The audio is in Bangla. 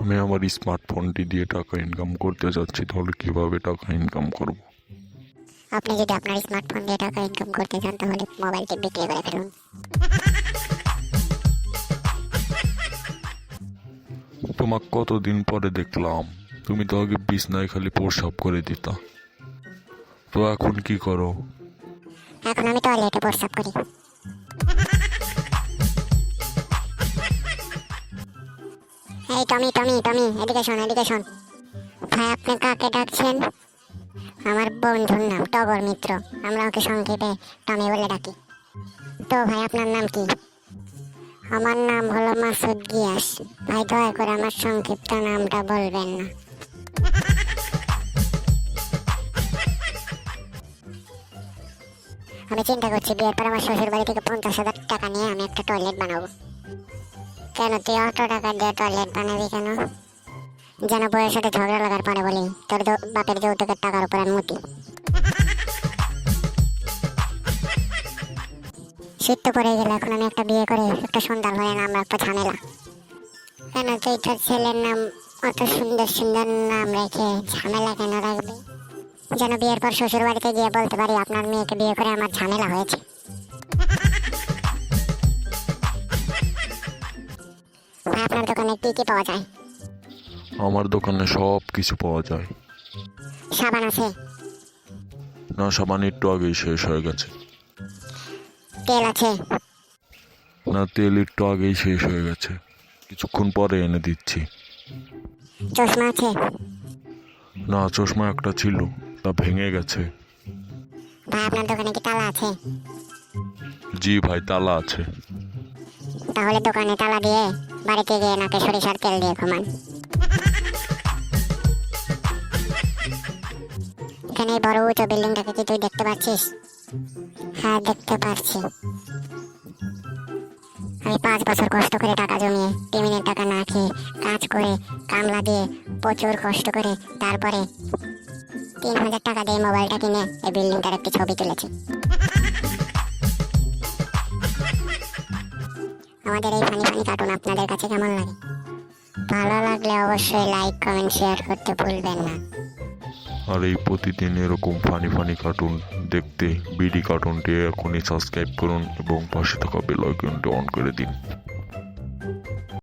আমি আমার স্মার্টফোনটি দিয়ে টাকা ইনকাম করতে যাচ্ছি তাহলে কীভাবে টাকা ইনকাম করব? আপনি যদি আপনার স্মার্টফোন দিয়ে টাকা ইনকাম করতে চান তাহলে মোবাইলটি বিক্রি করে ফেলুন। তোমাকে কতদিন পরে দেখলাম? তুমি তো আগে বিছনায় খালি প্রসাব করে দিতা। তো এখন কি করো? এখন আমি টয়লেটে প্রস্রাব করি। এই টমি টমি টমি, এদিকে শোন এদিকে শোন। ভাই, আপনি কাকে ডাকছেন? আমার বন্ধুর নাম টগর মিত্র। আমরা ওকে সংক্ষেপে টমি বলে ডাকি। তো ভাই, আপনার নাম কি? আমার নাম হলো মাসুদ গিয়াস। ভাই, দয়া করে আমার সংক্ষিপ্ত নামটা বলবেন না। আমি চিন্তা করছি বিয়ের পর আমার শ্বশুর বাড়ি থেকে পঞ্চাশ হাজার টাকা নিয়ে আমি একটা টয়লেট বানাবো। কেন? তুই অত টাকা দিয়ে টয়লেট বানাবি কেন? যেন বউয়ের সাথে ঝগড়া লাগার পরে বলি, তোর বাপের যৌতুকের টাকার উপর মুতি। শীত তো পড়ে গেলে, এখন আমি একটা বিয়ে করে একটা সন্তান হয়ে না আমরা একটা ঝামেলা। কেন তুই তোর ছেলের নাম অত সুন্দর সুন্দর নাম রেখে ঝামেলা কেন রাখবি? যেন বিয়ের পর শ্বশুর বাড়িতে গিয়ে বলতে পারি আপনার মেয়েকে বিয়ে করে আমার ঝামেলা হয়েছে। ভাই, আপনার দোকানে কি কি পাওয়া যায়? আমার দোকানে সব কিছু পাওয়া যায়। সাবান আছে? না সাবান একটু আগেই শেষ হয়ে গেছে। তেল আছে? না তেল একটু আগেই শেষ হয়ে গেছে। কিছুক্ষণ পরে এনে দিচ্ছি। চশমা আছে? না চশমা একটা ছিল তা ভেঙে গেছে। ভাই আপনার দোকানে কি তালা আছে? জি ভাই তালা আছে। তাহলে দোকানে তালা দিয়ে বাড়িতে গিয়ে নাকে সরিষার তেল দিয়ে ঘুমান। এখানে বড় উঁচু বিল্ডিংটাকে কি তুই দেখতে পাচ্ছিস? হ্যাঁ দেখতে পাচ্ছি। আমি পাঁচ বছর কষ্ট করে টাকা জমিয়ে টিমিনের টাকা না খেয়ে কাজ করে, কামলা দিয়ে প্রচুর কষ্ট করে তারপরে তিন হাজার টাকা দিয়ে মোবাইলটা কিনে এই বিল্ডিংটার একটি ছবি তুলেছি। আমাদের এই ফানি ফানি কার্টুন আপনাদের কাছে কেমন লাগে? ভালো লাগলে অবশ্যই লাইক কমেন্ট শেয়ার করতে ভুলবেন না। আর এই প্রতিদিন এরকম ফানি ফানি কার্টুন দেখতে বিডি কার্টুনটি এখনই সাবস্ক্রাইব করুন এবং পাশে থাকা বেল আইকনটি অন করে দিন।